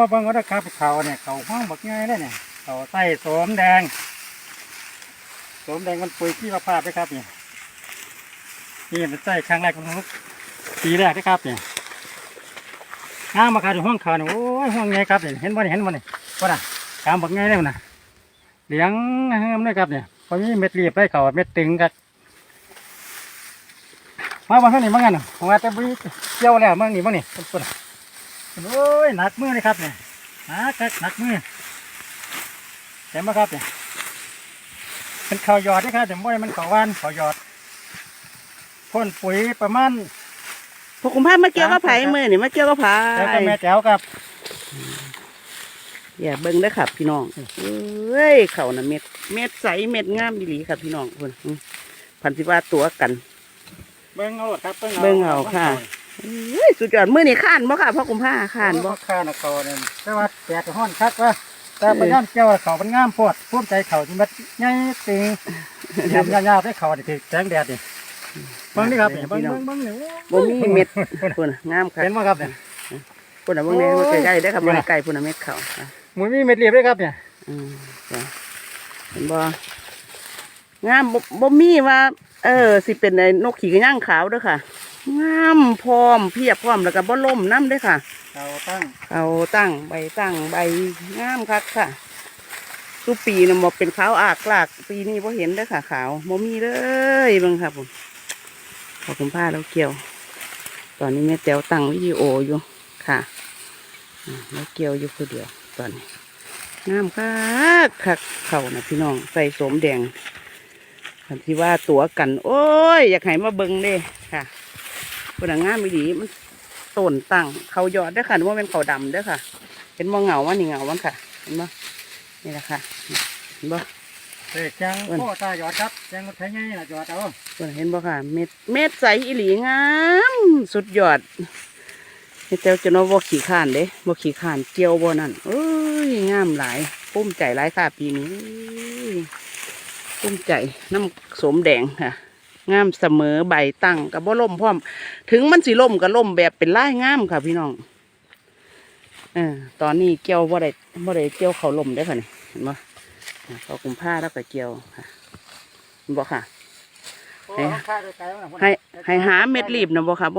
มาเบิ่งก็ได้ครับเขาเนี่ยเขาห้องบักง่ายเลยเนี่ยเขาใส่โสมแดงโสมแดงมันปุ๋ยที่มาพาดด้วยครับเนี่ยนี่มันใส่ครั้งแรกของลูกปีแรกนะครับเนี่ยงามมาขาดห้องขาเนี่ยโอ้ยห้องไงครับเนี่ยเห็นบ่เนี่ยเห็นบ่เนี่ยว่าน่ะกามบักง่ายเลยนะเหลียงเฮิมเลยครับเนี่ยพอมีเม็ดรีบได้เขาเม็ดตึงกันมาบางท่านนี่บางงานผมว่าแต่บุเกี่ยวแล้วมั่งนี่มั่งนี่ต้นๆ โอ้ยหนักมือเลยครับเนี่ยหนักครับหนักมือเห็นไหมครับเนี่ยเป็นข้าวหยอดนะครับแต่ไม่ได้มันข้าวหวานข้าวหยอดพ่นปุ๋ยประมาณพวกคุณพามาเกี่ยวกับไผ่มือนี่มาเกี่ยวกับไผ่แล้วก็แม่แจ๋วครับอย่าเบิ่งได้อครับ พี่น้องเอ้ยเขาน่ะเม็ดเม็ดใสเม็ดงามดีหลีครับ พี่น้องคุณพันธิว่าตัวกัน เบิ้งเอาครับเบิ่งเอาค่ะเอ้ยสุดยอดมือนี่ข้านบ่ค่ะพ่อคุณพาข้านบ่ ข้านเขาเนี่ยแต่ว่าแดดห้อนคักว่าแต่ปัญญามเกี่ยวเขาเป็นงามโพดพุ่มใจเขาที่มันง่ายติงยำยาวๆให้เขาเนี่ยถือแสงแดดนี่เบิ้งนี่ครับเนี่ยเบิ้งเบิ้งเบิ้งเนี่ยบ่มีเม็ดพุ่นน่ะงามครับเห็นไหมครับเนี่ยพุ่นน่ะเบิ่งแน่ว่าใกล้ๆได้อครับบ่ได้ไกลพุ่นน่ะเม็ดเขาค่ะ หมุนมีเม็ดเรียบด้วยครับเนี่ยอืมจ้ะเห็นบ่งามบ่บ่มีว่า เออ สิเป็นไอ้นกขี่กระย่างขาวเด้อค่ะ งามพร้อมเพียบพร้อมแล้วก็บ่ล่มน้ำเด้อค่ะเราตั้งเอาตั้งใบตั้งใบงามคักค่ะทุกปีนะบ่เป็นขาวอากลาก ปีนี้บ่เห็นเด้อค่ะ ขาวบ่มีเลยเบิ่งครับผมขอบคุณผ้าแล้วเกี่ยว ตอนนี้แม่แต้วตั้งวิดีโออยู่ค่ะอ่าแล้วเกี่ยวอยู่คนเดียว ตอนนี้งามคักคักเขานะพี่น้องใส่สมแดงคันที่ว่าตัวกัน โอ้ย อยากให้มาเบิ่งเด้ค่ะ คนงามไม่ดีมันต้นตั้งเขายอดเด้อค่ะว่าเป็นเขาดำเด้อค่ะ เห็นบ่เหงาว่านี่เหงาวันค่ะ เห็นบ่นี่แหละค่ะเห็นบ่เด็กจังพ่อตาหยอดครับจังรถไถไงน่ะหยอดเอาเพิ่นเห็นบ่ค่ะ เม็ดเม็ดใสอีหลีงามสุดยอดนี่เจ้าจะนว่าบ่ขี้ข้านเด้บ่ขี้ข้านเจียวบ่นั่นเอ้ยงามหลายภูมิใจหลายค่ะปีนี้เอ้ยภูมิใจน้ำสมแดงค่ะ งามเสมอใบตั้งกับบ่ล่มพร้อม ถึงมันสิล่มก็ล่มแบบเป็นลายงามค่ะพี่น้องเออตอนนี้เกี่ยวบ่ได้บ่ได้เกี่ยวเขาลมได้อค่ะนี่เห็นบ่อ่าเขากุมผ้าแล้วก็เกี่ยวค่ะเห็นบ่ค่ะพ่อเอาข้าไปไกลมาน่ะให้ให้หาเม็ดรีบนะบ่ค่ะบ่